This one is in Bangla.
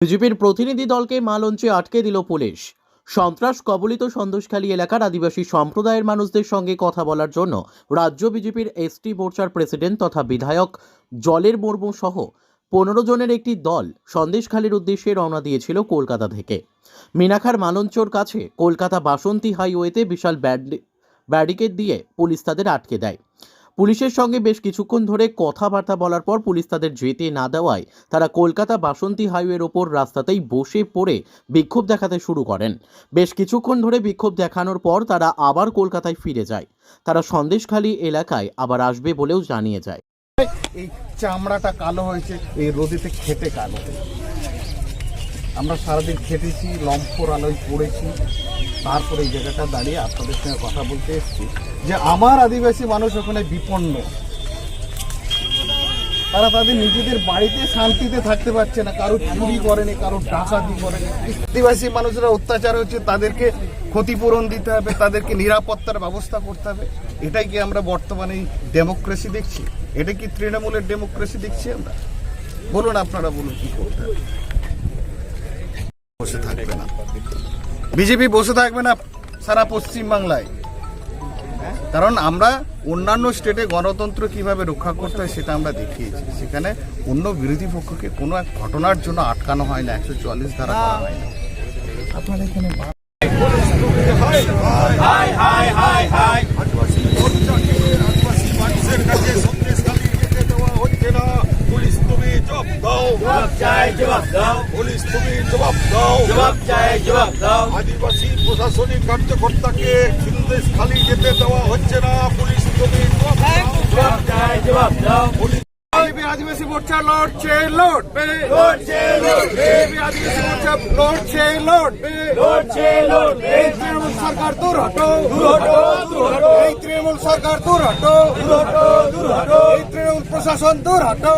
বিজেপির প্রতিনিধি দলকে মালঞ্চে আটকে দিল পুলিশ। সন্ত্রাস কবলিত সন্দেশখালী এলাকার আদিবাসী সম্প্রদায়ের মানুষদের সঙ্গে কথা বলার জন্য রাজ্য বিজেপির এসটি মোর্চার প্রেসিডেন্ট তথা বিধায়ক জলের মুর্মু সহ পনেরো জনের একটি দল সন্দেশখালীর উদ্দেশ্যে রওনা দিয়েছিল কলকাতা থেকে। মিনাখার মালঞ্চর কাছে কলকাতা বাসন্তী হাইওয়েতে বিশাল ব্যারিকেড দিয়ে পুলিশ তাদের আটকে দেয়। পুলিশের সঙ্গে বেশ কিছুক্ষণ ধরে কথাবার্তা বলার পর পুলিশ তাদের যেতে না দেওয়ায় তারা কলকাতা বাসন্তী হাইওয়ের ওপর রাস্তাতেই বসে পড়ে বিক্ষোভ দেখাতে শুরু করেন। বেশ কিছুক্ষণ ধরে বিক্ষোভ দেখানোর পর তারা আবার কলকাতায় ফিরে যায়। তারা সন্দেশখালী এলাকায় আবার আসবে বলেও জানিয়ে যায়। এই চামড়াটা কালো হয়েছে, এই রোদেতে খেটে কালো। হয়েছে। আমরা সারাদিন খেটেছি লম্ফর আলোয় পড়েছি। তারপরে এই জায়গাটা দাঁড়িয়ে আপনাদের সঙ্গে কথা বলতে এসেছি যে আমার আদিবাসী মানুষ ওখানে বিপন্ন। তারা তাদের নিজেদের বাড়িতে শান্তিতে থাকতে পারছে না, কারও চুরি করেনি, কারও ডাকাতি করেনি। আদিবাসী মানুষরা অত্যাচার হচ্ছে, তাদেরকে ক্ষতিপূরণ দিতে হবে, তাদেরকে নিরাপত্তার ব্যবস্থা করতে হবে। এটাই কি আমরা বর্তমানে ডেমোক্রেসি দেখছি? এটা কি তৃণমূলের ডেমোক্রেসি দেখছি আমরা? বলুন, আপনারা বলুন কি করতে হবে? বসে থাকবে না বিজেপি বসে থাকবে না সারা পশ্চিম বাংলায় কারণ আমরা অন্যান্য স্টেটে গণতন্ত্র কীভাবে রক্ষা করতে হয় সেটা আমরা দেখিয়েছি সেখানে অন্য বিরোধী পক্ষকে কোনো এক ঘটনার জন্য আটকানো হয় না একশো চুয়াল্লিশ ধারা করা হয় না আপনার এখানে মানুষের কাছে সন্দেশখালী যেতে দেওয়া হচ্ছে না পুলিশ তুমি জবাব দাও জবাব চাই জবাব দাও। পুলিশ তুমি জবাব দাও। জবাব চাই জবাব দাও। আদিবাসী প্রশাসনিক কার্যকর্তাকে সন্দেশখালী যেতে দেওয়া হচ্ছে না। পুলিশ তুমি জবাব দাও। জবাব চাই জবাব দাও। বিজেপি আদিবাসী মোর্চা লড়ছে লড়বে। লড়ছে লড়বে। আদিবাসী মোর্চা লড়ছে লড়বে। লড়ছে লড়বে। তৃণমূল সরকার দূর হটো। দূর হটো দূর হটো। এই তৃণমূল সরকার দূর হটো। দূর হটো দূর হটো। এই তৃণমূল প্রশাসন দূর হটো।